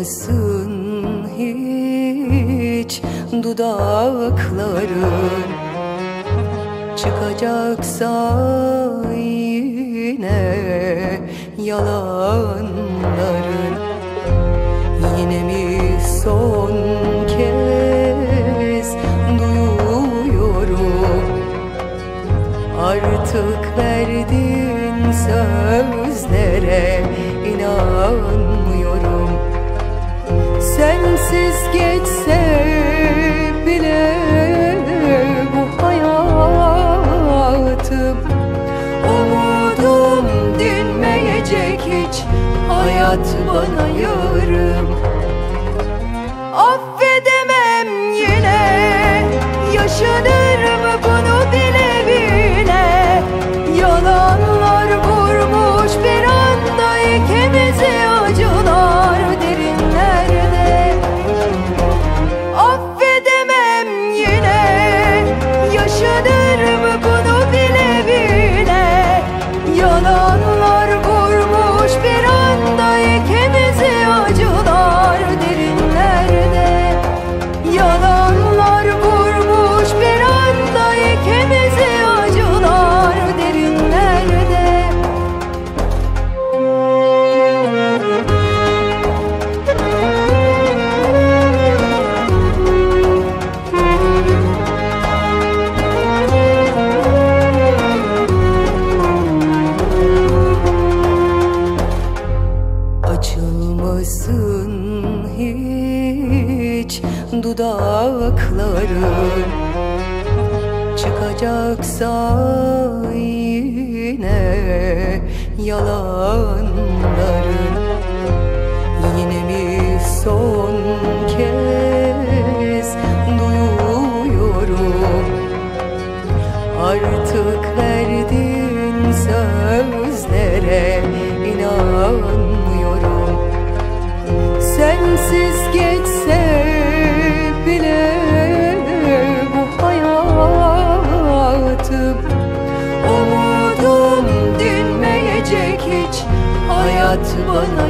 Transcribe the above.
Açılmasın hiç. Dudakların Çıkacaksa yine yalanların. Yine mi son kez duyuyorum? Artık verdiğin sözlere hayat bana yarım. Affedemem yine yaşanır mı Açılmasın hiç dudakların. Çıkacaksa yine yalanların. Yine mi son kez duyuyorum? Artık verdiğin sözlere inanmıyorum hiç